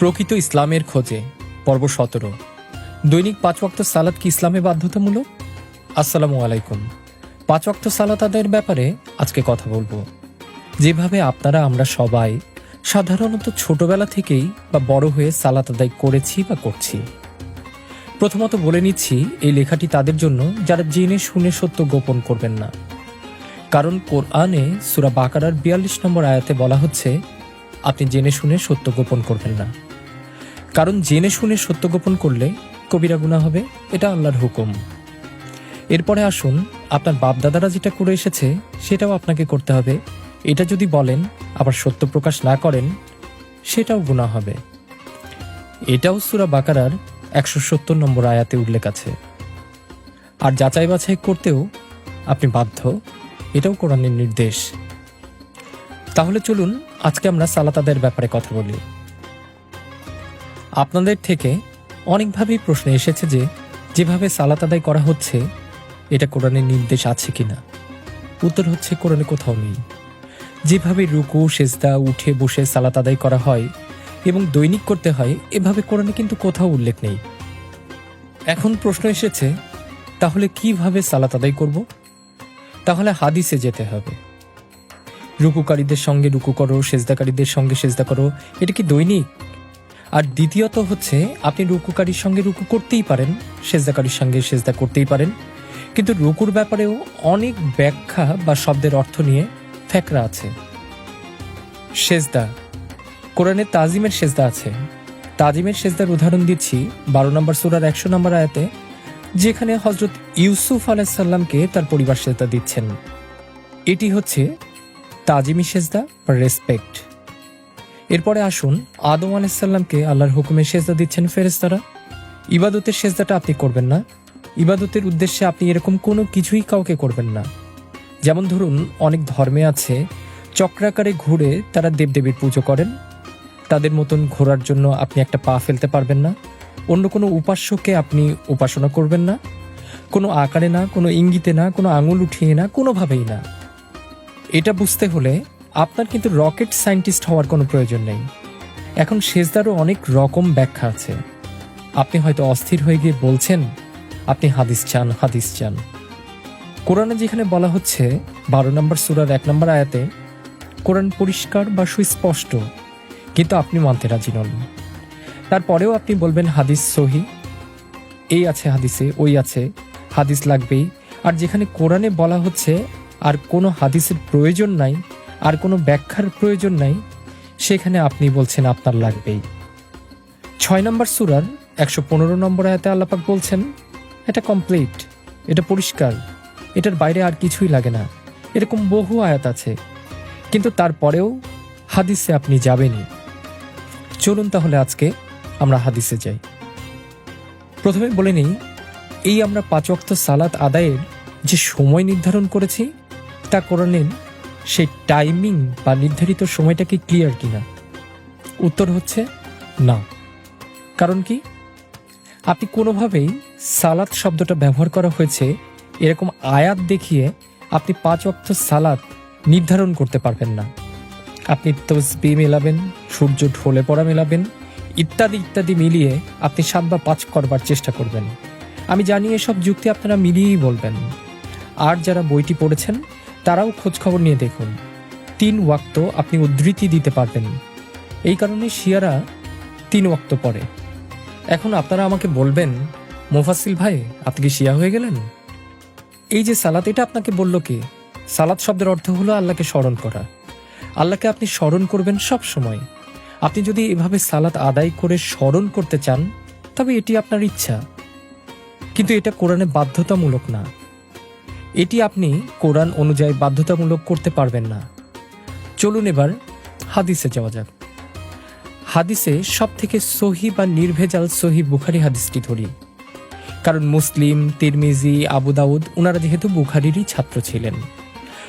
প্রকৃত ইসলামের খোঁজে, পর্ব সতেরো। দৈনিক পাঁচ ওয়াক্ত সালাদ কি ইসলামে বাধ্যতামূলক? আসসালামু আলাইকুম। পাঁচ ওয়াক্ত সালাত আদায়ের ব্যাপারে আজকে কথা বলব। যেভাবে আপনারা, আমরা সবাই সাধারণত ছোটবেলা থেকেই বা বড় হয়ে সালাত আদায় করেছি বা করছি। প্রথমত বলে নিচ্ছি, এই লেখাটি তাদের জন্য যারা জেনে শুনে সত্য গোপন করবেন না। কারণ কোরআনে সুরা বাকারার বিয়াল্লিশ নম্বর আয়াতে বলা হচ্ছে, আপনি জেনে শুনে সত্য গোপন করবেন না। কারণ জেনে শুনে সত্য গোপন করলে কবিরা গুণা হবে, এটা আল্লাহর হুকুম। এরপরে আসুন, আপনার বাপদাদারা যেটা করে এসেছে, সেটাও আপনাকে করতে হবে। এটা যদি বলেন, আবার সত্য প্রকাশ না করেন, সেটাও গুণা হবে। এটাও সুরা বাকারার একশো সত্তর নম্বর আয়াতে উল্লেখ আছে। আর যাচাই বাছাই করতেও আপনি বাধ্য, এটাও কোরআনের নির্দেশ। তাহলে চলুন, আজকে আমরা সালাত আদায়ের ব্যাপারে কথা বলি। আপনাদের থেকে অনেকভাবেই প্রশ্ন এসেছে যে, যেভাবে সালাত আদায় করা হচ্ছে, এটা কোরআনের নির্দেশ আছে কিনা? উত্তর হচ্ছে, কোরআনে কোথাও নেই। যেভাবে রুকু, সেজদা, উঠে বসে সালাত আদায় করা হয় এবং দৈনিক করতে হয়, এভাবে কোরআনে কিন্তু কোথাও উল্লেখ নেই। এখন প্রশ্ন এসেছে, তাহলে কীভাবে সালাত আদায় করব? তাহলে হাদিসে যেতে হবে। রুকুকারীদের সঙ্গে রুকু করো, সেজদাকারীদের সঙ্গে সেজদা করো, এটা কি দৈনিক? আর দ্বিতীয়ত হচ্ছে, আপনি রুকুকারীর সঙ্গে রুকু করতেই পারেন, সেজদাকারীর সঙ্গে সেজদা করতেই পারেন। কিন্তু রুকুর ব্যাপারেও অনেক ব্যাখ্যা বা শব্দের অর্থ নিয়ে ফ্যাকরা আছে। সেজদা। কোরআনে তাজিমের সেজদা আছে। তাজিমের সেজদার উদাহরণ দিচ্ছি বারো নম্বর সুরার একশো নম্বর আয়াতে, যেখানে হজরত ইউসুফ আলাইসাল্লামকে তার পরিবার সেজদা দিচ্ছেন। এটি হচ্ছে তাজিমি সেজদা রেসপেক্ট এরপরে আসুন, আদম আলাইসাল্লামকে আল্লাহর হুকুমে সেজদা দিচ্ছেন ফেরেস্তারা ইবাদতের সেজদাটা আপনি করবেন না। ইবাদতের উদ্দেশ্যে আপনি এরকম কোনো কিছুই কাউকে করবেন না। যেমন ধরুন, অনেক ধর্মে আছে, চক্রাকারে ঘুরে তারা দেবদেবীর পুজো করেন। তাদের মতন ঘোরার জন্য আপনি একটা পা ফেলতে পারবেন না। অন্য কোনো উপাস্যকে আপনি উপাসনা করবেন না। কোনো আকারে না, কোনো ইঙ্গিতে না, কোনো আঙুল উঠিয়ে না, কোনোভাবেই না। এটা বুঝতে হলে আপনার কিন্তু রকেট সায়েন্টিস্ট হওয়ার কোনো প্রয়োজন নেই। এখন সেজদারও অনেক রকম ব্যাখ্যা আছে। আপনি হয়তো অস্থির হয়ে গিয়ে বলছেন, আপনি হাদিস চান হাদিস চান। কোরআনে যেখানে বলা হচ্ছে, বারো নম্বর সুরার এক নম্বর আয়াতে, কোরআন পরিষ্কার বা সুস্পষ্ট, কিন্তু আপনি মানতে রাজি নন। তারপরেও আপনি বলবেন, হাদিস সহি। এই আছে হাদিসে, ওই আছে, হাদিস লাগবেই। আর যেখানে কোরআনে বলা হচ্ছে, আর কোনো হাদিসের প্রয়োজন নাই আর কোনো ব্যাখ্যার প্রয়োজন নাই। সেখানে আপনি বলছেন আপনার লাগবেই। ছয় নম্বর সুরার একশো পনেরো নম্বর আয়াতে আল্লাপাক বলছেন, এটা কমপ্লিট এটা পরিষ্কার, এটার বাইরে আর কিছুই লাগে না। এরকম বহু আয়াত আছে। কিন্তু তারপরেও হাদিসে আপনি যাবেনই। চলুন তাহলে আজকে আমরা হাদিসে যাই। প্রথমে বলে নিই, এই আমরা পাঁচ অক্ত সালাত আদায়ের যে সময় নির্ধারণ করেছি, তা কোরআনের সেই টাইমিং বা নির্ধারিত সময়টা কি ক্লিয়ার কিনা? উত্তর হচ্ছে না। কারণ কি? আপনি কোনোভাবেই সালাত শব্দটা ব্যবহার করা হয়েছে, এরকম আয়াত দেখিয়ে আপনি পাঁচ অক্ত সালাত নির্ধারণ করতে পারবেন না। আপনি তসবি মেলাবেন, সূর্য ঢলে পড়া মেলাবেন, ইত্যাদি ইত্যাদি মিলিয়ে আপনি সাত বা পাঁচ করবার চেষ্টা করবেন। আমি জানি এসব যুক্তি আপনারা মিলিয়েই বলবেন। আর যারা বইটি পড়েছেন তারাও খোঁজখবর নিয়ে দেখুন। তিন ওয়াক্ত আপনি উদ্ধৃতি দিতে পারবেন। এই কারণে শিয়ারা তিন ওয়াক্ত পড়ে। এখন আপনারা আমাকে বলবেন মোফাসিল ভাই, আপনি কি শিয়া হয়ে গেলেন? এই যে সালাত, এটা আপনাকে বলল কি? সালাত শব্দের অর্থ হলো আল্লাহকে স্মরণ করা। আল্লাহকে আপনি স্মরণ করবেন সব সময়। আপনি যদি এভাবে সালাত আদায় করে স্মরণ করতে চান, তবে এটি আপনার ইচ্ছা। কিন্তু এটা কোরআনে বাধ্যতামূলক না। এটি আপনি কোরআন অনুযায়ী বাধ্যতামূলক করতে পারবেন না। চলুন এবার হাদিসে যাওয়া যাক। হাদিসে সব থেকে সহি বা নির্ভেজাল সহি বুখারি হাদিসটি ধরি। কারণ মুসলিম, তিরমিজি, আবু দাউদ ওনারা যেহেতু বুখারিরই ছাত্র ছিলেন।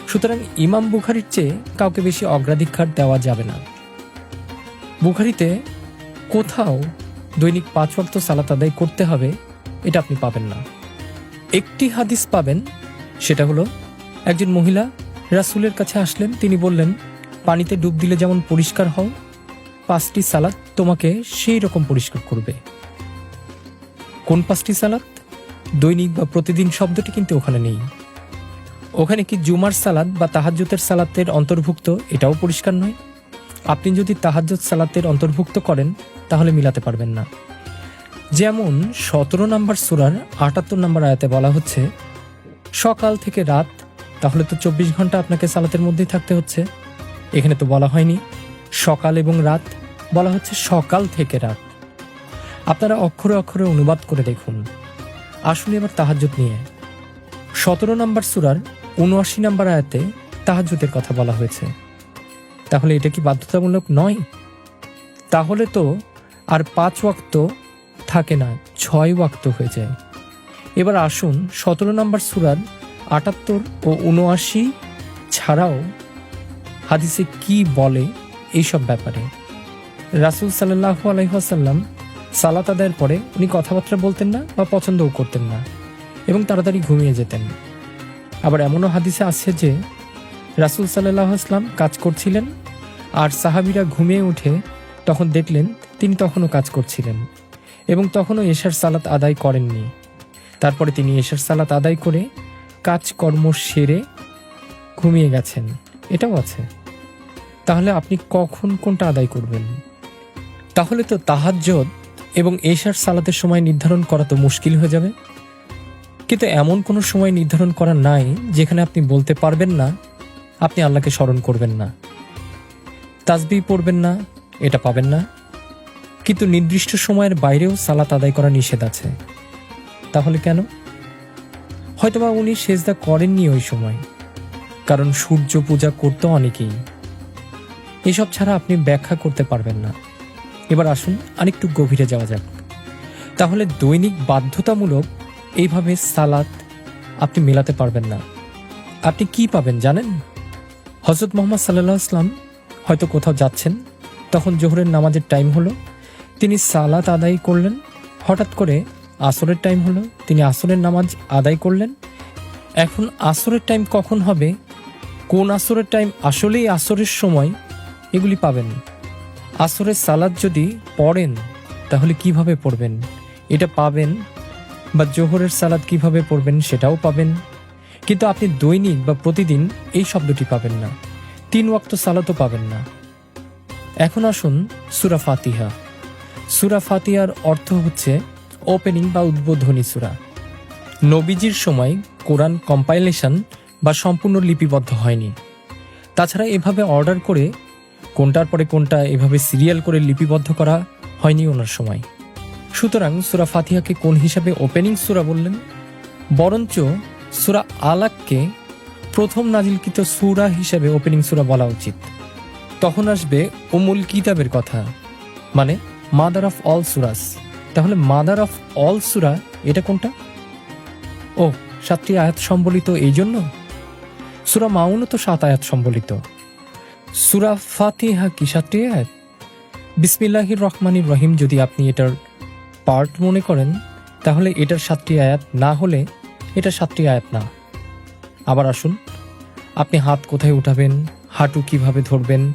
সুতরাং ইমাম বুখারির চেয়ে কাউকে বেশি অগ্রাধিকার দেওয়া যাবে না। বুখারিতে কোথাও দৈনিক পাঁচ ওয়াক্ত সালাত আদায় করতে হবে, এটা আপনি পাবেন না। একটি হাদিস পাবেন সেটা হলো, একজন মহিলা রাসূলের কাছে আসলেন, তিনি বললেন, পানিতে ডুব দিলে যেমন পরিষ্কার হও পাঁচটি সালাদ তোমাকে সেই রকম পরিষ্কার করবে। কোন পাঁচটি সালাদ দৈনিক বা প্রতিদিন শব্দটি কিন্তু ওখানে নেই। ওখানে কি জুমার সালাদ বা তাহাজ্জুতের সালাতের অন্তর্ভুক্ত এটাও পরিষ্কার নয়? আপনি যদি তাহাজ্জুদ সালাতের অন্তর্ভুক্ত করেন, তাহলে মিলাতে পারবেন না। যেমন সতেরো নম্বর সুরার আটাত্তর নম্বর আয়াতে বলা হচ্ছে সকাল থেকে রাত। তাহলে তো চব্বিশ ঘণ্টা আপনাকে সালাতের মধ্যেই থাকতে হচ্ছে। এখানে তো বলা হয়নি। সকাল এবং রাত, বলা হচ্ছে সকাল থেকে রাত। আপনারা অক্ষরে অক্ষরে অনুবাদ করে দেখুন। আসুন এবার তাহাজ্জুদ নিয়ে। সতেরো নম্বর সুরার উনআশি নম্বর আয়াতে তাহাজ্জুদের কথা বলা হয়েছে। তাহলে এটা কি বাধ্যতামূলক নয়? তাহলে তো আর পাঁচ ওয়াক্ত থাকে না, ছয় ওয়াক্ত হয়ে যায়। এবার আসুন সতেরো নম্বর সুরার আটাত্তর ও উনআশি ছাড়াও হাদিসে কি বলে এইসব ব্যাপারে। রাসুল সাল্লাহ আলহাসাল্লাম সালাত আদায়ের পরে উনি কথাবার্তা বলতেন না বা পছন্দও করতেন না এবং তাড়াতাড়ি ঘুমিয়ে যেতেন। আবার এমনও হাদিসে আছে যে রাসুল সাল্লাহ কাজ করছিলেন আর সাহাবিরা ঘুমিয়ে উঠে তখন দেখলেন তিনি তখনও কাজ করছিলেন এবং তখনও এশার সালাত আদায় করেননি। তারপরে তিনি এশার সালাত আদায় করে কাজকর্ম সেরে ঘুমিয়ে গেছেন। এটাও আছে। তাহলে আপনি কখন কোনটা আদায় করবেন? তাহলে তো তাহাজ্জদ এবং এশার সালাতের সময় নির্ধারণ করা তো মুশকিল হয়ে যাবে। কিন্তু এমন কোনো সময় নির্ধারণ করা নাই যেখানে আপনি বলতে পারবেন না, আপনি আল্লাহকে স্মরণ করবেন না। তাজবি পড়বেন না, এটা পাবেন না। কিন্তু নির্দিষ্ট সময়ের বাইরেও সালাত আদায় করা নিষেধ আছে। তাহলে কেন? হয়তোবা উনি সেজদা করেননি ওই সময়, কারণ সূর্য পূজা করতো অনেকেই। এসব ছাড়া আপনি ব্যাখ্যা করতে পারবেন না। এবার আসুন আরেকটু গভীরে যাওয়া যাক। তাহলে দৈনিক বাধ্যতামূলক এইভাবে সালাত আপনি মেলাতে পারবেন না। আপনি কি পাবেন জানেন? হজরত মোহাম্মদ সাল্লাহ আসলাম হয়তো কোথাও যাচ্ছেন, তখন জোহরের নামাজের টাইম হলো, তিনি সালাত আদায় করলেন, হঠাৎ করে আসরের টাইম হলো, তিনি আসরের নামাজ আদায় করলেন। এখন আসরের টাইম কখন হবে? কোন আসরের টাইম? আসলেই আসরের সময় এগুলি পাবেন। আসরের সালাদ যদি পড়েন, তাহলে কীভাবে পড়বেন? এটা পাবেন বা জোহরের সালাদ কীভাবে পড়বেন সেটাও পাবেন। কিন্তু আপনি দৈনিক বা প্রতিদিন এই শব্দটি পাবেন না। তিন ওয়াক্ত সালাতও পাবেন না। এখন আসুন সুরা ফাতিহা। সুরা ফাতিহার অর্থ হচ্ছে ওপেনিং বা উদ্বোধনী সুরা। নবীজির সময় কোরআন কম্পাইলেশন বা সম্পূর্ণ লিপিবদ্ধ হয়নি। তাছাড়া এভাবে অর্ডার করে কোনটার পরে কোনটা এভাবে সিরিয়াল করে লিপিবদ্ধ করা হয়নি ওনার সময়। সুতরাং সুরা ফাতিহাকে কোন হিসাবে ওপেনিং সুরা বললেন? বরঞ্চ সুরা আলাককে প্রথম নাজিলকৃত সুরা হিসাবে ওপেনিং সুরা বলা উচিত। তখন আসবে উমুল কিতাবের কথা মানে মাদার অফ অল সুরাস। তাহলে মাদার অফ অল সুরা, এটা কোনটা? ও, সাতটি আয়াত সম্বলিত এই জন্য? সুরা মাউনও তো সাত আয়াত সম্বলিত। সুরা ফাতিহা কি, সাতটি আয়াত? বিসমিল্লাহির রহমানির রহিম, যদি আপনি এটার পার্ট মনে করেন, তাহলে এটার সাতটি আয়াত না হলে এটা সাতটি আয়াত না। আবার আসুন, আপনি হাত কোথায় উঠাবেন, হাঁটু কীভাবে ধরবেন,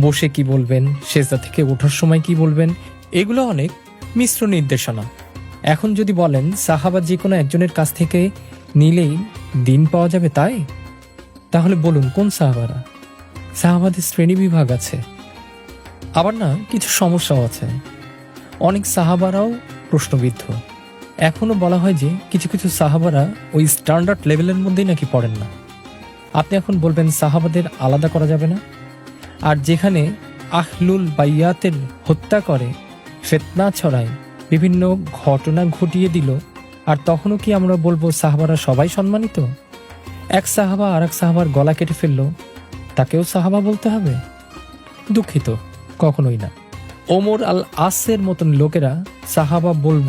বসে কি বলবেন, সেজদা থেকে ওঠার সময় কি বলবেন, এগুলো অনেক। মিশ্র নির্দেশনা। এখন যদি বলেন, সাহাবা যে কোনো একজনের কাছ থেকে নিলেই দিন পাওয়া যাবে তাই? তাহলে বলুন, কোন সাহাবারা? সাহাবাদের শ্রেণি বিভাগ আছে। আবার না, কিছু সমস্যাও আছে। অনেক সাহাবারাও প্রশ্নবিদ্ধ। এখনও বলা হয় যে, কিছু কিছু সাহাবারা ওই স্ট্যান্ডার্ড লেভেলের মধ্যেই নাকি পড়েন না। আপনি এখন বলবেন, সাহাবাদের আলাদা করা যাবে না? আর যেখানে আহলুল বাইয়াতের হত্যা করে ফেতনা ছড়ায়। বিভিন্ন ঘটনা ঘটিয়ে দিল। আর তখনও কি আমরা বলব সাহাবারা সবাই সম্মানিত? এক সাহাবা আর এক সাহাবার গলা কেটে ফেলল, তাকেও সাহাবা বলতে হবে? দুঃখিত, কখনোই না। ওমর আল আসের মতন লোকেরা সাহাবা বলব,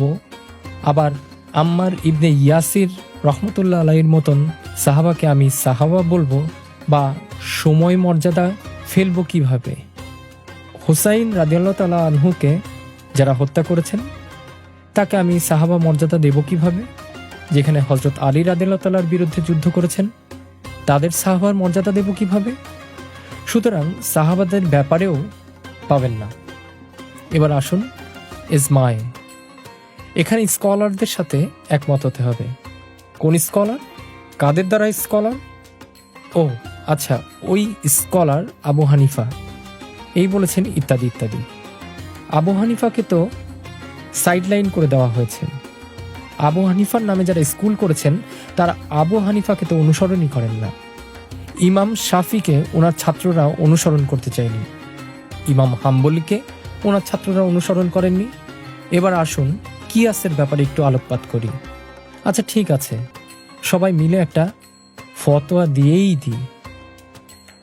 আবার আম্মার ইবনে ইয়াসির রহমতুল্লাহ আলাইয়ের মতন সাহাবাকে আমি সাহাবা বলব বা সময় মর্যাদা ফেলব কীভাবে? হুসাইন রাদিয়াল্লাহ তালা আনহুকে যারা হত্যা করেছেন, তাকে আমি সাহাবা মর্যাদা দেব কীভাবে? যেখানে হজরত আলী রাদিয়াল্লাহ বিরুদ্ধে যুদ্ধ করেছেন, তাদের সাহাবার মর্যাদা দেব কীভাবে? সুতরাং সাহাবাদের ব্যাপারেও পাবেন না। এবার আসুন ইজমায়। এখানে স্কলারদের সাথে একমত হতে হবে। কোন স্কলার? কাদের দ্বারা স্কলার? ও আচ্ছা ওই স্কলার আবু হানিফা। এই বলেছেন ইত্যাদি ইত্যাদি। আবু হানিফাকে তো সাইডলাইন করে দেওয়া হয়েছে। আবু হানিফার নামে যারা স্কুল করেছেন, তারা আবু হানিফাকে তো অনুসরণই করেন না। ইমাম শাফিকে ওনার ছাত্ররা অনুসরণ করতে চায়নি। ইমাম হাম্বলিকে ওনার ছাত্ররা অনুসরণ করেননি। এবার আসুন, কিয়াসের ব্যাপারে একটু আলোকপাত করি। আচ্ছা ঠিক আছে। সবাই মিলে একটা ফতোয়া দিয়েই দিই।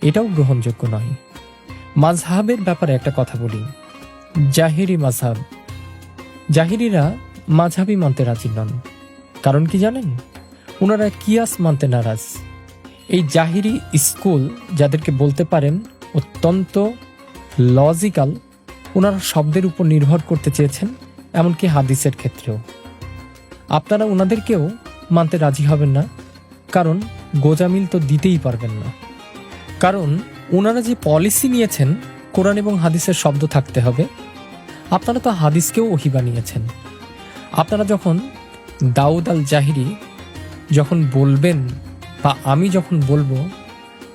এটাও গ্রহণযোগ্য নয়। মাঝহাবের ব্যাপারে একটা কথা বলি। জাহিরি মাঝহাব। জাহিরিরা মাঝহাবি মানতে রাজি নন। কারণ কি জানেন? ওনারা কিয়াস মানতে নারাজ। এই জাহিরি স্কুল যাদেরকে বলতে পারেন অত্যন্ত লজিক্যাল ওনারা শব্দের উপর নির্ভর করতে চেয়েছেন, এমনকি হাদিসের ক্ষেত্রেও। আপনারা ওনাদেরকেও মানতে রাজি হবেন না, কারণ গোজামিল তো দিতেই পারবেন না। কারণ ওনারা যে পলিসি নিয়েছেন, কোরআন এবং হাদিসের শব্দ থাকতে হবে আপনারা তো হাদিসকেও ওহি বানিয়েছেন। আপনারা যখন দাউদ আল জাহিরি যখন বলবেন বা আমি যখন বলব,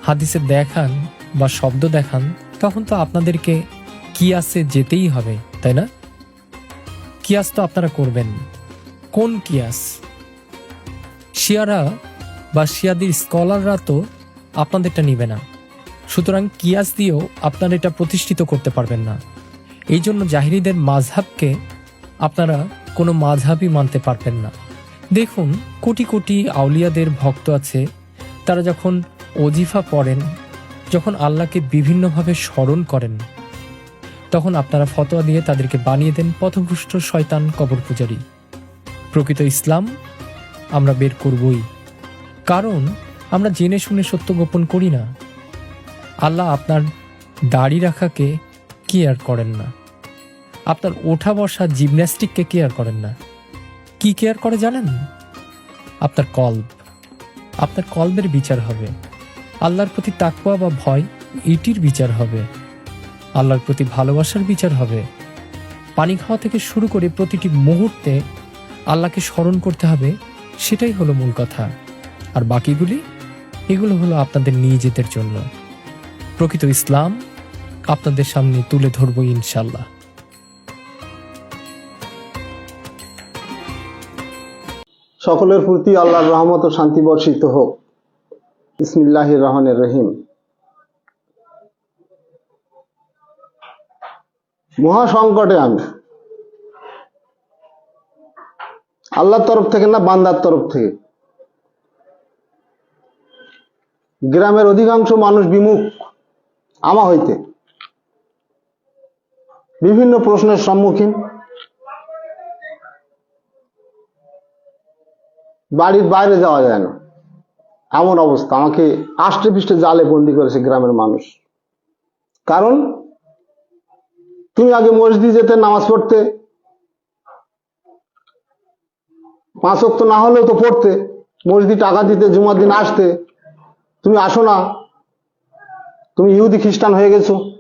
হাদিসে দেখান বা শব্দ দেখান, তখন তো আপনাদেরকে কিয়াসে যেতেই হবে, তাই না? কিয়াস তো আপনারা করবেন। কোন কিয়াস? শিয়ারা বা শিয়াদের স্কলাররা তো আপনাদেরটা নিবে না। সুতরাং কিয়াস দিয়েও আপনারা এটা প্রতিষ্ঠিত করতে পারবেন না। এই জন্য জাহিরিদের মাঝহাবকে আপনারা কোনো মাঝহাবই মানতে পারবেন না। দেখুন, কোটি কোটি আউলিয়াদের ভক্ত আছে, তারা যখন অজিফা পড়েন, যখন আল্লাহকে বিভিন্নভাবে স্মরণ করেন, তখন আপনারা ফতোয়া দিয়ে তাদেরকে বানিয়ে দেন পথভুষ্ট শয়তান কবর পূজারী। প্রকৃত ইসলাম আমরা বের করবই। কারণ, আমরা জেনে শুনে সত্য গোপন করি না। আল্লাহ আপনার দাড়ি রাখাকে কেয়ার করেন না। আপনার ওঠা বসা জিমন্যাস্টিককে কেয়ার করেন না। কি কেয়ার করে জানেন? আপনার কল্ব আপনার কল্বের বিচার হবে। আল্লাহর প্রতি তাকওয়া বা ভয়, এটির বিচার হবে। আল্লাহর প্রতি ভালোবাসার বিচার হবে। পানি খাওয়া থেকে শুরু করে প্রতিটি মুহূর্তে আল্লাহকে স্মরণ করতে হবে, সেটাই হলো মূল কথা। আর বাকিগুলি, এগুলো হলো আপনাদের নিজেদের জন্য। প্রকৃত ইসলাম আপনাদের সামনে তুলে ধরবো ইনশাল্লাহ সকলের প্রতি আল্লাহর রহমত ও শান্তি বর্ষিত হোক। ইসমিল্লাহির রহমানির রহিম। মহা সংকটে আমি। আল্লাহর তরফ থেকে না বান্দার তরফ থেকে? গ্রামের অধিকাংশ মানুষ বিমুখ, আমা হইতে। বিভিন্ন প্রশ্নের সম্মুখীন বাড়ির বাইরে যাওয়া যায় না। এমন অবস্থা। আমাকে আষ্টে পৃষ্ঠে জালে বন্দি করেছে গ্রামের মানুষ। কারণ, তুমি আগে মসজিদ যেতে, নামাজ পড়তে। পাঁচ ওয়াক্ত না হলেও তো পড়তে। মসজিদ টাকা দিতে, জুমার দিন আসতে। তুমি আসো না। তুমি ইহুদি, খ্রিস্টান হয়ে গেছো।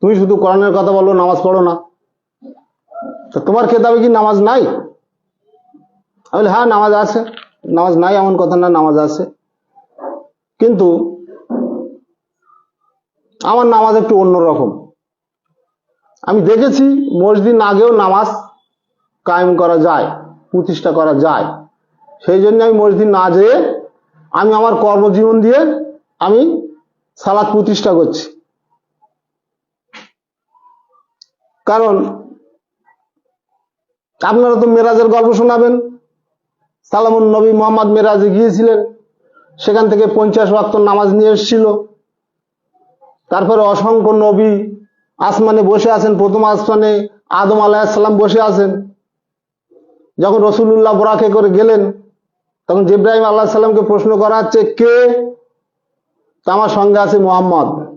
তুমি শুধু কোরআনের কথা বলো, নামাজ পড়ো না। তোমার খেতাবে কি নামাজ নাই? আমি বলি, হ্যাঁ নামাজ আছে। নামাজ নাই এমন কথা না নামাজ আছে। কিন্তু আমার নামাজ একটু অন্যরকম। আমি দেখেছি মসজিদ আগেও নামাজ কায়েম করা যায় প্রতিষ্ঠা করা যায়। সেই জন্য আমি মসজিদ না যেয়ে আমি আমার কর্মজীবন দিয়ে আমি সালাদ প্রতিষ্ঠা করছি। কারণ আপনারা তো মেরাজের গল্প শোনাবেন। সালামুন নবী মোহাম্মদ মেরাজে গিয়েছিলেন। সেখান থেকে পঞ্চাশ ওয়াক্ত নামাজ নিয়ে এসেছিল। তারপরে অসংখ্য নবী আসমানে বসে আছেন। প্রথম আসমানে আদম আলাহিসাল্লাম বসে আছেন। যখন রসুল্লাহ বোরাকে করে গেলেন, তখন জিব্রাহিম আল্লাহ সাল্লামকে প্রশ্ন করা হচ্ছে, কে? তা আমার সঙ্গে আছে মোহাম্মদ।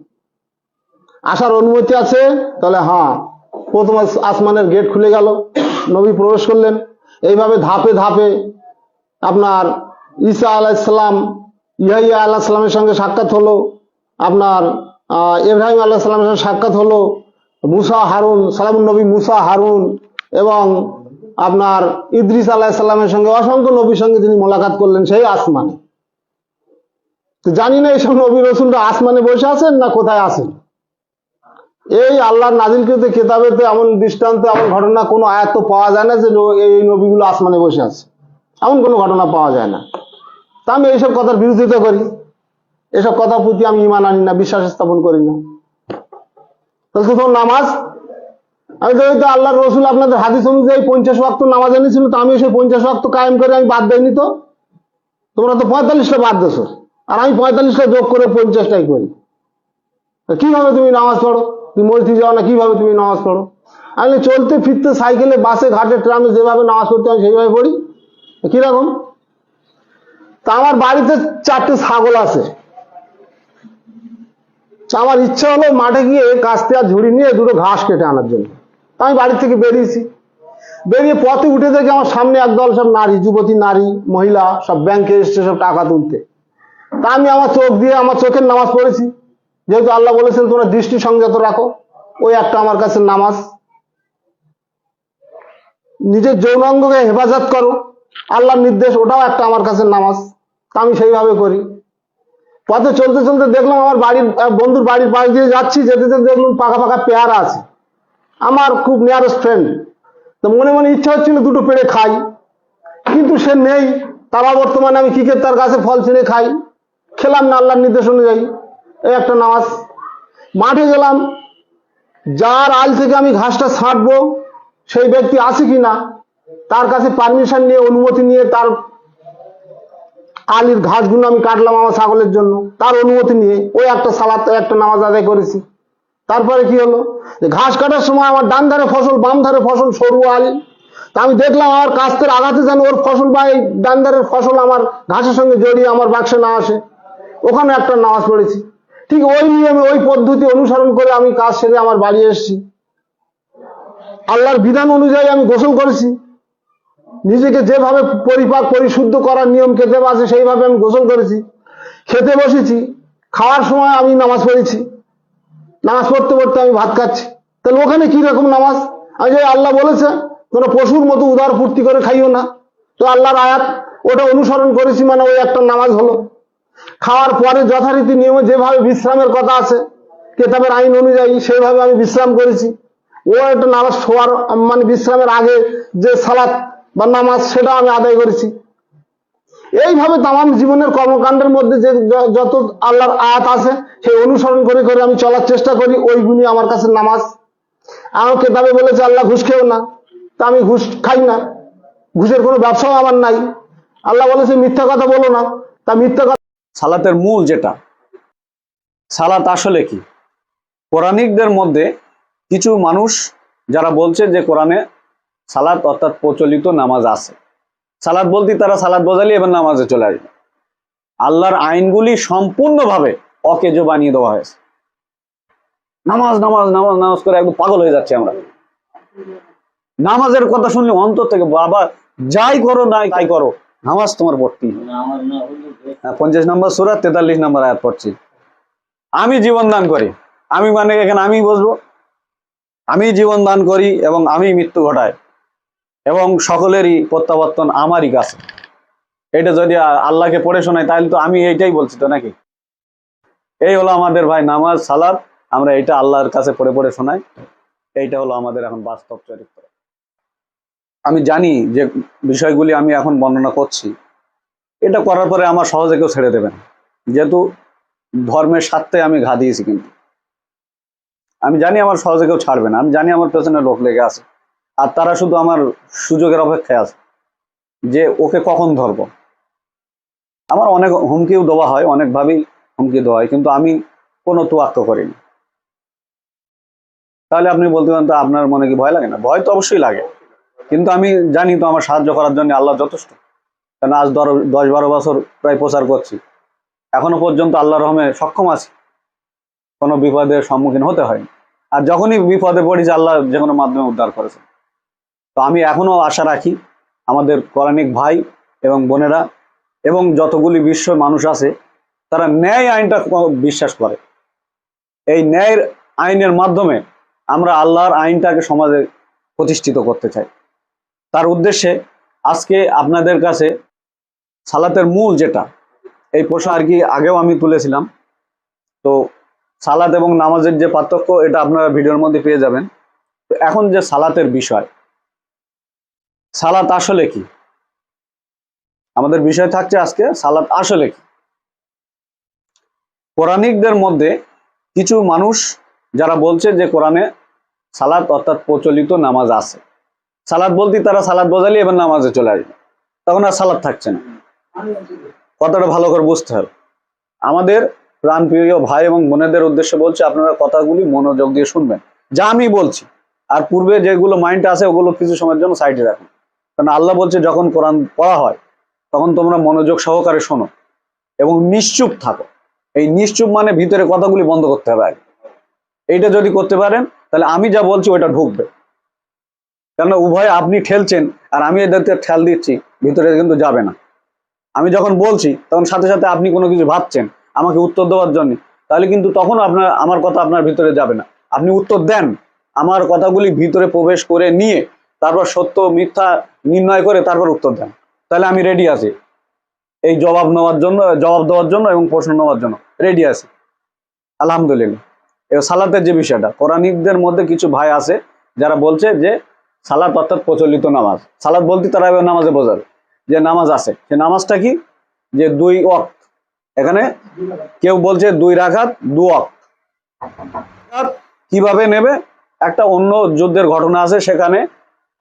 আসার অনুমতি আছে? তাহলে হ্যাঁ। প্রথম আস- আসমানের গেট খুলে গেল। নবী প্রবেশ করলেন। এইভাবে ধাপে ধাপে আপনার ঈসা আলাইসাল্লাম ইহাইয়া আল্লাহ সাল্লামের সঙ্গে সাক্ষাৎ হলো, আপনার ইব্রাহিম আল্লাহ সাল্লামের সঙ্গে সাক্ষাৎ হলো, মুসা, হারুন, সালামুন নবী মুসা, হারুন এবং আপনার ইদ্রিস আলাহিসাল্লামের সঙ্গে অসংখ্য নবীর সঙ্গে তিনি মোলাকাত করলেন সেই আসমানে। তো জানি না এইসব নবী রসুলরা আসমানে বসে আছেন না কোথায় আছেন। এই আল্লাহর নাজিলকৃত কেতাবেতে এমন দৃষ্টান্ত এমন ঘটনা কোনো আয়াত পাওয়া যায় না যে এই নবীগুলো আসমানে বসে আছে। এমন কোনো ঘটনা পাওয়া যায় না। তা আমি এইসব কথার বিরোধিতা করি। এসব কথার প্রতি আমি ইমান আনি না, বিশ্বাস স্থাপন করি না। নামাজ? আমি তো ওই তো আল্লাহর রসুল আপনাদের হাদিস অনুযায়ী পঞ্চাশ ওয়াক্ত নামাজ এনেছিল, তো আমি সেই পঞ্চাশ ওয়াক্ত কায়েম করে আমি বাদ দেয়নি তো? তোমরা তো পঁয়তাল্লিশটা বাদ দেছো আর আমি পঁয়তাল্লিশটা যোগ করে পঞ্চাশটাই করি। কীভাবে তুমি নামাজ পড়ো? তুমি মসজিদ যাও না, কীভাবে তুমি নামাজ পড়ো? আমি চলতে ফিরতে সাইকেলে, বাসে, ঘাটে, ট্রামে যেভাবে নামাজ পড়তে হয় সেইভাবে পড়ি। কীরকম তা আমার বাড়িতে চারটে ছাগল আছে। আমার ইচ্ছা হলো মাঠে গিয়ে কাস্তে আর ঝুড়ি নিয়ে দুটো ঘাস কেটে আনার জন্য। আমি বাড়ি থেকে বেরিয়েছি। বেরিয়ে পথে উঠে দেখি আমার সামনে একদল সব নারী, যুবতী নারী, মহিলা, সব ব্যাংকে এসছে সব টাকা তুলতে। তা আমি আমার চোখ দিয়ে আমার চোখের নামাজ পড়েছি। যেহেতু আল্লাহ বলেছেন, তোমরা দৃষ্টি সংযত রাখো, ওই একটা আমার কাছে নামাজ। নিজের যৌনাঙ্গকে হেফাজত করো। আল্লাহর নির্দেশ, ওটাও একটা আমার কাছে নামাজ। আমি সেইভাবে করি। পথে চলতে চলতে দেখলাম আমার বাড়ির বন্ধুর বাড়ির পাশ দিয়ে যাচ্ছি, যেতে যেতে দেখলাম পাকা পাকা পেয়ারা আছে। আমার খুব নিয়ারেস্ট ফ্রেন্ড তো মনে মনে ইচ্ছা হচ্ছিল দুটো পেড়ে খাই। কিন্তু সে নেই। তারা বর্তমানে আমি ক্রিকেট তার কাছে ফল ছিঁড়ে খাই। খেলাম না আল্লাহর নির্দেশ অনুযায়ী। এই একটা নামাজ। মাঠে গেলাম। যার আল থেকে আমি ঘাসটা ছাঁটবো, সেই ব্যক্তি আছে কি না তার কাছে পারমিশন নিয়ে, অনুমতি নিয়ে তার আলির ঘাসগুলো আমি কাটলাম আমার ছাগলের জন্য। তার অনুমতি নিয়ে ওই একটা সালাত একটা নামাজ আদায় করেছি। তারপরে কি হলো? ঘাস কাটার সময় আমার ডান ধারে ফসল, বাম ধারে ফসল, সরু আল। তা আমি দেখলাম আমার কাস্তের আঘাতে যেন ওর ফসল বা এই ডান ধারের ফসল আমার ঘাসের সঙ্গে জড়িয়ে আমার বাক্সে না আসে। ওখানে একটা নামাজ পড়েছি। ঠিক ওই নিয়মে, ওই পদ্ধতি অনুসরণ করে আমি কাজ সেরে আমার বাড়ি এসেছি। আল্লাহর বিধান অনুযায়ী আমি গোসল করেছি। নিজেকে যেভাবে পরিপাক, পরিশুদ্ধ করার নিয়ম খেতে আছে সেইভাবে আমি গোসল করেছি। খেতে বসেছি, খাওয়ার সময় আমি নামাজ পড়েছি। নামাজ পড়তে পড়তে আমি ভাত খাচ্ছি। তাহলে ওখানে কি রকম নামাজ? আমি যে আল্লাহ বলেছে তোমরা পশুর মতো উদার ফুর্তি করে খাইও না। তো আল্লাহর আয়াত, ওটা অনুসরণ করেছি মানে ওই একটা নামাজ হলো। খাওয়ার পরে যথারীতি নিয়মে যেভাবে বিশ্রামের কথা আছে, কেতাবের আইন অনুযায়ী সেইভাবে আমি বিশ্রাম করেছি। ও একটা নামাজ শোয়ার মানে বিশ্রামের আগে যে সালাত বা নামাজ সেটা আমি আদায় করেছি। এইভাবে তামাম জীবনের কর্মকাণ্ডের মধ্যে যে যত আল্লাহর আয়াত আছে, সেই অনুসরণ করে করে আমি চলার চেষ্টা করি, ওইগুলি আমার কাছে নামাজ। আমার কেতাবে বলেছে, আল্লাহ ঘুষ খেও না। তা আমি ঘুষ খাই না। ঘুষের কোনো ব্যবসাও আমার নাই। আল্লাহ বলেছে, মিথ্যা কথা বলো না। তা মিথ্যা কথা সালাতের মূল যেটা, সালাত আসলে কি? কোরআনিকদের মধ্যে কিছু মানুষ যারা বলছে যে কোরআনে সালাত অর্থাৎ প্রচলিত নামাজ আছে। সালাদ বলতে তারা সালাত বোঝালি এবার নামাজে চলে আসবে। আল্লাহর আইনগুলি সম্পূর্ণভাবে অকেজো বানিয়ে দেওয়া হয়েছে। নামাজ নামাজ নামাজ নামাজ করে একদম পাগল হয়ে যাচ্ছে আমরা। নামাজের কথা শুনলে অন্তর থেকে বাবা যাই করো না তাই করো নামাজ তোমার পড়তেই হবে। হ্যাঁ, পঞ্চাশ নম্বর সুরাত তেতাল্লিশ নম্বর আয়াত পড়ছি। আমি জীবন দান করি। আমি মানে এখানে আমি বসবো। আমি জীবন দান করি এবং আমি মৃত্যু ঘটাই। এবং সকলেরই প্রত্যাবর্তন আমারই কাছে। এটা যদি আল্লাহকে পড়ে শোনাই তাহলে তো আমি এইটাই বলছি তো নাকি? এই হলো আমাদের ভাই নামাজ, সালাদ। আমরা এটা আল্লাহর কাছে পড়ে পড়ে শোনাই। এইটা হলো আমাদের এখন বাস্তব চরিত্র। আমি জানি যে বিষয়গুলি আমি এখন বর্ণনা করছি। এটা করার পরে আমার সহজে কেউ ছেড়ে দেবেন যেহেতু ধর্মের স্বার্থে আমি ঘা দিয়েছি কিন্তু। আমি জানি আমার সহজে কেউ ছাড়বে না। আমি জানি আমার পেছনে লোক লেগে আছে। আর তারা শুধু আমার সুযোগের অপেক্ষায় আছে যে ওকে কখন ধরবো। আমার অনেক হুমকিও দেওয়া হয়, অনেকভাবেই হুমকি দেওয়া হয়, কিন্তু আমি কোনো তোয়াক্ক করিনি। তাহলে আপনি বলতে পারেন তো আপনার মনে কি ভয় লাগে না? ভয় তো অবশ্যই লাগে। কিন্তু আমি জানি তো আমার সাহায্য করার জন্য আল্লাহ যথেষ্ট। কারণ আজ ধরো দশ, বারো বছর প্রায় প্রচার করছি। এখনও পর্যন্ত আল্লাহ রহমে সক্ষম আছি। কোনো বিপদের সম্মুখীন হতে হয়নি। আর যখনই বিপদে পড়েছি আল্লাহ যে কোনো মাধ্যমে উদ্ধার করেছে তো আমি এখনও আশা রাখি আমাদের কোরআনিক ভাই এবং বোনেরা এবং যতগুলি বিশ্ব মানুষ আছে, তারা ন্যায় আইনটা বিশ্বাস করে। এই ন্যায়ের আইনের মাধ্যমে আমরা আল্লাহর আইনটাকে সমাজে প্রতিষ্ঠিত করতে চাই। তার উদ্দেশ্যে আজকে আপনাদের কাছে সালাতের মূল যেটা, এই প্রশ্ন আর কি আগেও আমি তুলেছিলাম। তো সালাত এবং নামাজের যে পার্থক্য, এটা আপনারা ভিডিওর মধ্যে পেয়ে যাবেন। তো এখন যে সালাতের বিষয় সালাত আসলে কি? আমাদের বিষয় থাকছে আজকে সালাত আসলে কি? কোরআনিকদের মধ্যে কিছু মানুষ যারা বলছে যে কোরআনে সালাত অর্থাৎ প্রচলিত নামাজ আছে। সালাদ বলতে তারা সালাদ বোঝালি এবার নামাজে চলে আসবে। তখন আর সালাদ থাকছে না। কথাটা ভালো করে বুঝতে হবে। আমাদের প্রাণপ্রিয় ভাই এবং বোনেদের উদ্দেশ্যে বলছে, আপনারা কথাগুলি মনোযোগ দিয়ে শুনবেন। যা আমি বলছি। আর পূর্বে যেগুলো মাইন্ডে আছে, ওগুলো কিছু সময়ের জন্য সাইডে রাখুন। কারণ আল্লাহ বলছে, যখন কোরআন পড়া হয়, তখন তোমরা মনোযোগ সহকারে শোনো এবং নিশ্চুপ থাকো। এই নিশ্চুপ মানে ভিতরে কথাগুলি বন্ধ করতে হবে আগে। এইটা যদি করতে পারেন, তাহলে আমি যা বলছি ওইটা ঢুকবে। কেন উভয় আপনি ঠেলছেন, আর আমি এদেরকে ঠেল দিচ্ছি, ভিতরে কিন্তু যাবে না। আমি যখন বলছি, তখন সাথে সাথে আপনি কোনো কিছু ভাবছেন, আমাকে উত্তর দেওয়ার জন্য, তাহলে কিন্তু তখন আপনার, আমার কথা আপনার ভিতরে যাবে না। আপনি উত্তর দেন, আমার কথাগুলি ভিতরে প্রবেশ করে নিয়ে তারপর সত্য মিথ্যা নির্ণয় করে তারপর উত্তর দেন। তাহলে আমি রেডি আছি। এই জবাব নেওয়ার জন্য, জবাব দেওয়ার জন্য এবং প্রশ্ন নেওয়ার জন্য রেডি আছি। আলহামদুলিল্লাহ। এবার সালাতের যে বিষয়টা কোরআনিকদের মধ্যে কিছু ভাই আছে যারা বলছে যে সালাত অর্থাৎ প্রচলিত নামাজ। সালাত বলতে তারা এবার নামাজে বোঝাবে যে নামাজ আছে। সে নামাজটা কি? যে দুই ওয়াক্ত। এখানে কেউ বলছে দুই রাখাত দু রাকাত কীভাবে নেবে? একটা অন্য যুদ্ধের ঘটনা আছে সেখানে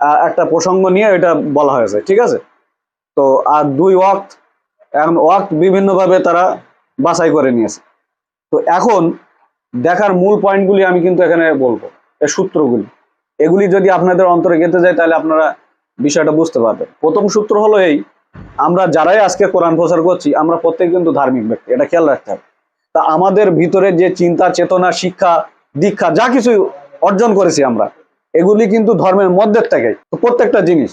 একটা প্রসঙ্গ নিয়ে এটা বলা হয়েছে, ঠিক আছে? তো, আর দুই ওয়াক্ত, এখন ওয়াক্ত বিভিন্নভাবে তারা বাছাই করে নিয়েছে। তো এখন দেখার মূল পয়েন্টগুলি আমি কিন্তু এখানে বলব এই সূত্রগুলি। এগুলি যদি আপনাদের অন্তরে গেঁথে যায়, তাহলে আপনারা বিষয়টা বুঝতে পারবেন। প্রথম সূত্র হলো এই, আমরা যারাই আজকে কোরআন প্রচার করছি, আমরা প্রত্যেক কিন্তু ধার্মিক ব্যক্তি, এটা খেয়াল রাখতে হবে। তা আমাদের ভিতরে যে চিন্তা, চেতনা, শিক্ষা, দীক্ষা, যা কিছু অর্জন করেছি আমরা এগুলি কিন্তু ধর্মের মধ্যে থেকে। প্রত্যেকটা জিনিস।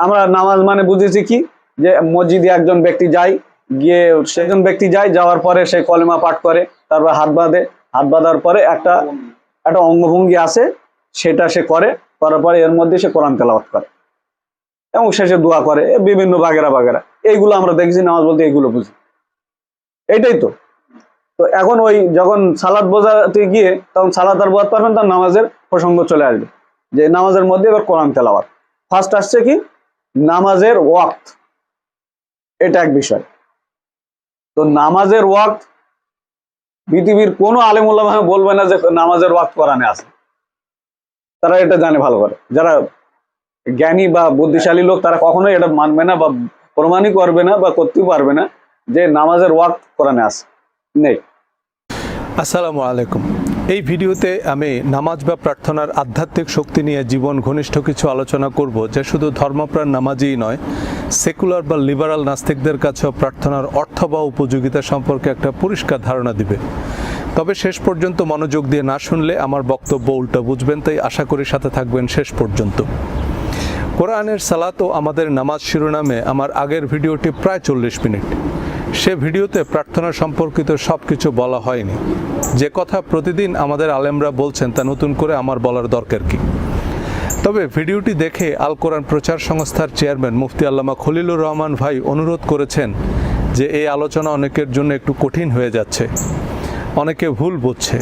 আমরা নামাজ মানে বুঝেছি কি? যে মসজিদে একজন ব্যক্তি যায়, গিয়ে সেজন ব্যক্তি যায়, যাওয়ার পরে সে কলেমা পাঠ করে, তারপর হাত বাঁধে। হাত বাঁধার পরে একটা একটা অঙ্গভঙ্গি আছে, সেটা সে করে, করার পরে এর মধ্যে সে কোরআন তেলাওয়াত করে। এবং শেষে দোয়া করে বিভিন্ন বাগেরা বাগেরা। এইগুলো আমরা দেখছি, নামাজ বলতে এইগুলো বুঝি। এটাই তো। তো এখন ওই যখন সালাদ বোঝাতে গিয়ে, তখন সালাদ আর বোঝাতে পারবেন তার নামাজের প্রসঙ্গ চলে আসবে। যে নামাজের মধ্যে এবার কোরআন তেলাওয়াত। ফার্স্ট আসছে কি? নামাজের ওয়াক্ত। এটা এক বিষয়। তো নামাজের ওয়াক্ত পৃথিবীর কোনো আলেমুল্লাহ বলবে না যে নামাজের ওয়াক্ত কোরআনে আছে। তারা এটা জানে ভালো করে। যারা জ্ঞানী বা বুদ্ধিশালী লোক, তারা কখনোই এটা মানবে না বা প্রমাণই করবে না বা করতেও পারবে না যে নামাজের ওয়াক্ত কোরআনে আছে। নেই। আসসালামু আলাইকুম। এই ভিডিওতে আমি নামাজ বা প্রার্থনার আধ্যাত্মিক শক্তি নিয়ে জীবন ঘনিষ্ঠ কিছু আলোচনা করব, যা শুধু ধর্মপ্রাণ নামাজই নয়, সেকুলার বা লিবারাল নাস্তিকদের কাছেও প্রার্থনার অর্থ বা উপযোগিতা সম্পর্কে একটা পরিষ্কার ধারণা দিবে। তবে শেষ পর্যন্ত মনোযোগ দিয়ে না শুনলে আমার বক্তব্য উল্টো বুঝবেন, তাই আশা করি সাথে থাকবেন শেষ পর্যন্ত। কোরআনের সালাত ও আমাদের নামাজ শিরোনামে আমার আগের ভিডিওটি প্রায় চল্লিশ মিনিট। সে ভিডিওতে প্রার্থনা সম্পর্কিত সব কিছু বলা হয়নি। যে কথা প্রতিদিন আমাদের আলেমরা বলছেন তা নতুন করে আমার বলার দরকার কি? তবে ভিডিওটি দেখে আল কোরআন প্রচার সংস্থার চেয়ারম্যান মুফতি আল্লামা খলিলুর রহমান ভাই অনুরোধ করেছেন যে এই আলোচনা অনেকের জন্য একটু কঠিন হয়ে যাচ্ছে। অনেকে ভুল বুঝছে।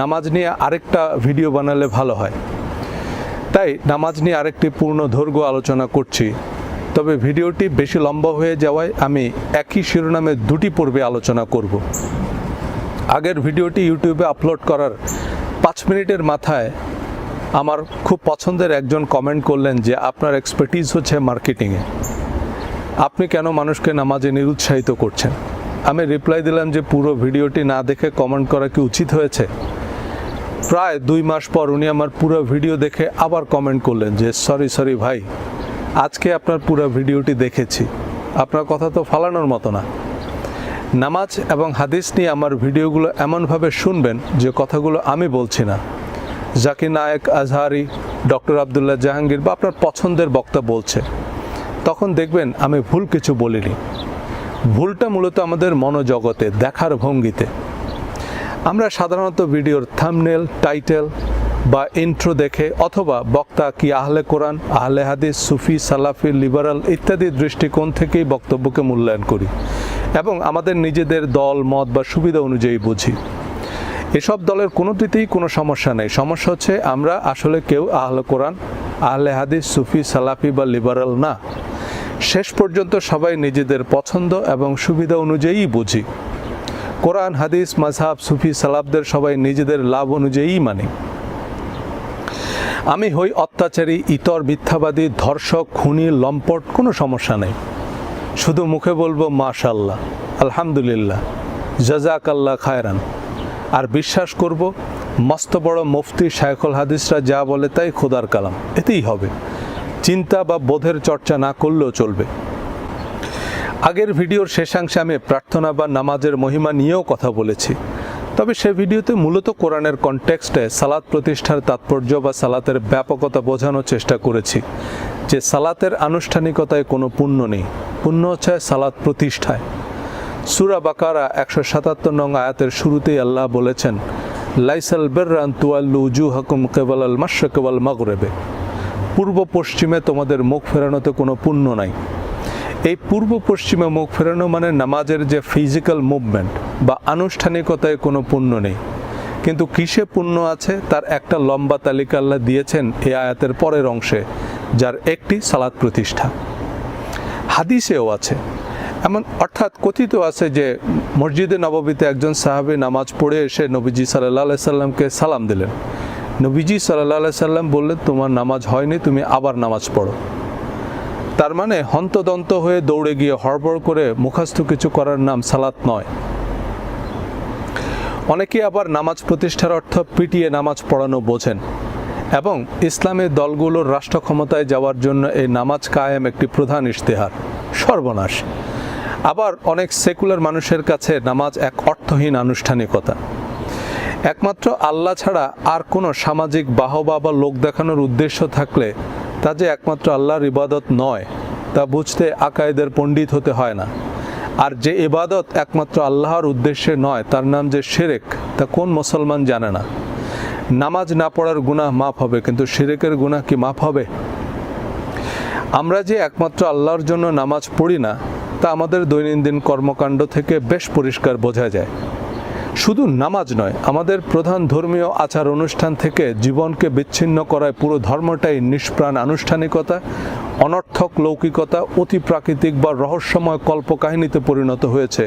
নামাজ নিয়ে আরেকটা ভিডিও বানালে ভালো হয়। তাই নামাজ নিয়ে আরেকটি পূর্ণ দৈর্ঘ্য আলোচনা করছি। তবে ভিডিওটি বেশি লম্বা হয়ে যাওয়ায় আমি একই শিরোনামে দুটি পর্বে আলোচনা করব। আগের ভিডিওটি ইউটিউবে আপলোড করার পাঁচ মিনিটের মাথায় আমার খুব পছন্দের একজন কমেন্ট করলেন যে, আপনার এক্সপার্টিজ হচ্ছে মার্কেটিংয়ে আপনি কেন মানুষকে নামাজে নিরুৎসাহিত করছেন? আমি রিপ্লাই দিলাম যে, পুরো ভিডিওটি না দেখে কমেন্ট করা কি উচিত হয়েছে? প্রায় দুই মাস পর উনি আমার পুরো ভিডিও দেখে আবার কমেন্ট করলেন যে, সরি সরি ভাই আজকে আপনার পুরো ভিডিওটি দেখেছি। আপনার কথা তো ফালানোর মতো না। নামাজ এবং হাদিস নিয়ে আমার ভিডিওগুলো এমনভাবে শুনবেন যে কথাগুলো আমি বলছি না। জাকির নায়েক, আজহারি, ডক্টর আবদুল্লাহ জাহাঙ্গীর বা আপনার পছন্দের বক্তা বলছে। তখন দেখবেন আমি ভুল কিছু বলিনি। ভুলটা মূলত আমাদের মনোজগতে, দেখার ভঙ্গিতে। আমরা সাধারণত ভিডিওর থামনেল টাইটেল বা ইন্ট্রো দেখে অথবা বক্তা কি আহলে কোরআন, আহলে হাদিস, সুফি, সালাফি, লিবারাল ইত্যাদি দৃষ্টিকোণ থেকেই বক্তব্যকে মূল্যায়ন করি এবং আমাদের নিজেদের দল, মত বা সুবিধা অনুযায়ী বুঝি। এসব দলের কোনোটিতেই কোনো সমস্যা নেই। সমস্যা হচ্ছে আমরা আসলে কেউ আহলে কোরআন, আহলে হাদিস, সুফি, সালাফি বা লিবারাল না। শেষ পর্যন্ত সবাই নিজেদের পছন্দ এবং সুবিধা অনুযায়ী বুঝি। কোরআন, হাদিস মাঝহাব সুফি, সালাফদের সবাই নিজেদের লাভ অনুযায়ী মানে। আমি হই অত্যাচারী, ইতর মিথ্যাবাদী, ধর্ষক, খুনি, লম্পট, কোনো সমস্যা নেই। শুধু মুখে বলব মাশাল্লাহ আলহামদুলিল্লাহ জাজাক আল্লাহ খায়রান। আর বিশ্বাস করব, মস্ত বড় মুফতি শায়খুল হাদিসরা যা বলে তাই খোদার কালাম। এতেই হবে। চিন্তা বা বোধের চর্চা না করলেও চলবে। আগের ভিডিওর শেষাংশে আমি প্রার্থনা বা নামাজের মহিমা নিয়েও কথা বলেছি। তবে সে ভিডিওতে মূলত কোরআনের কনটেক্সটে সালাত প্রতিষ্ঠার তাৎপর্য বা সালাতের ব্যাপকতা বোঝানোর চেষ্টা করেছি, যে সালাতের আনুষ্ঠানিকতায় কোনো পুণ্য নেই। পুণ্য হচ্ছে সালাত প্রতিষ্ঠায়। সুরা বাকারা একশো সাতাত্তর নং আয়াতের শুরুতেই আল্লাহ বলেছেন, লাইসাল বেররান তুয়াল্লু উজু হকুম কেবল আল মাসা কেবল মাগরেবে। পূর্ব পশ্চিমে তোমাদের মুখ ফেরানোতে কোনো পুণ্য নাই। এই পূর্ব পশ্চিমে মুখ ফেরানো মানে নামাজের যে ফিজিক্যাল মুভমেন্ট বা আনুষ্ঠানিকতায় কোনো পুণ্য নেই। কিন্তু কিসে পুণ্য আছে তার একটা লম্বা তালিকা আল্লাহ দিয়েছেন এই আয়াতের পরের অংশে, যার একটি সালাদ প্রতিষ্ঠা। হাদিসেও আছে। এমন অর্থাৎ কথিত আছে যে মসজিদে নববীতে একজন সাহাবি নামাজ পড়ে এসে নবীজি সাল্লাহ সাল্লামকে সালাম দিলেন। নবীজি সাল্লাহ সাল্লাম বললেন, তোমার নামাজ হয়নি, তুমি আবার নামাজ পড়ো। তার মানে হন্তদন্ত হয়ে দৌড়ে গিয়ে হড়বড় করে মুখাস্থ কিছু করার নাম সালাত নয়। অনেকে আবার নামাজ প্রতিষ্ঠার অর্থ পিটিয়ে নামাজ পড়ানো বোঝেন এবং ইসলামের দলগুলোর রাষ্ট্র ক্ষমতায় যাওয়ার জন্য এই নামাজ কায়েম একটি প্রধান ইশতেহার, সর্বনাশ। আবার অনেক সেকুলার মানুষের কাছে নামাজ এক অর্থহীন আনুষ্ঠানিকতা। একমাত্র আল্লাহ ছাড়া আর কোনো সামাজিক বাহবা বা লোক দেখানোর উদ্দেশ্য থাকলে তা যে একমাত্র আল্লাহর ইবাদত নয়, তা বুঝতে আকায়েদের পণ্ডিত হতে হয় না। আর যে ইবাদত একমাত্র আল্লাহর উদ্দেশ্যে নয়, তার নাম যে শিরেক, তা কোন মুসলমান জানে না। নামাজ না পড়ার গুনাহ মাফ হবে, কিন্তু শিরেকের গুনাহ কি মাফ হবে? আমরা যে একমাত্র আল্লাহর জন্য নামাজ পড়ি না, তা আমাদের দৈনন্দিন কর্মকাণ্ড থেকে বেশ পরিষ্কার বোঝা যায়। শুধু নামাজ নয়, আমাদের প্রধান ধর্মীয় আচার অনুষ্ঠান থেকে জীবনকে বিচ্ছিন্ন করায় পুরো ধর্মটাই নিষ্প্রাণ আনুষ্ঠানিকতা, অনর্থক লৌকিকতা, অতি প্রাকৃতিক বা রহস্যময় কল্পকাহিনীতে পরিণত হয়েছে,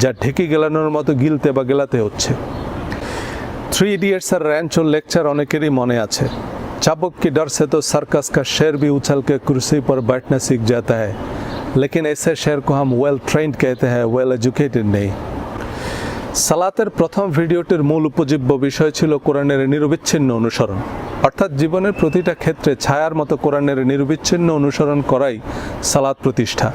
যা ঢেকে গেলানোর মতো গিলতে বা গেলাতে হচ্ছে। থ্রি ইডিয়েটস আর ও লেকচার অনেকেরই মনে আছে। চাবক কি डर তো সার্কাস কা का शेर भी उछल के कुर्सी पर बैठना सीख जाता है लेकिन ऐसे शेर को ওয়েল वेल ट्रेंड कहते हैं वेल সালাতের প্রথম ভিডিওটির মূল উপজীব্য বিষয় ছিল কোরআনের নিরবিচ্ছিন্ন অনুসরণ। অর্থাৎ জীবনের প্রতিটা ক্ষেত্রে ছায়ার মতো কোরআনের নিরবিচ্ছিন্ন অনুসরণ করাই সালাত প্রতিষ্ঠা।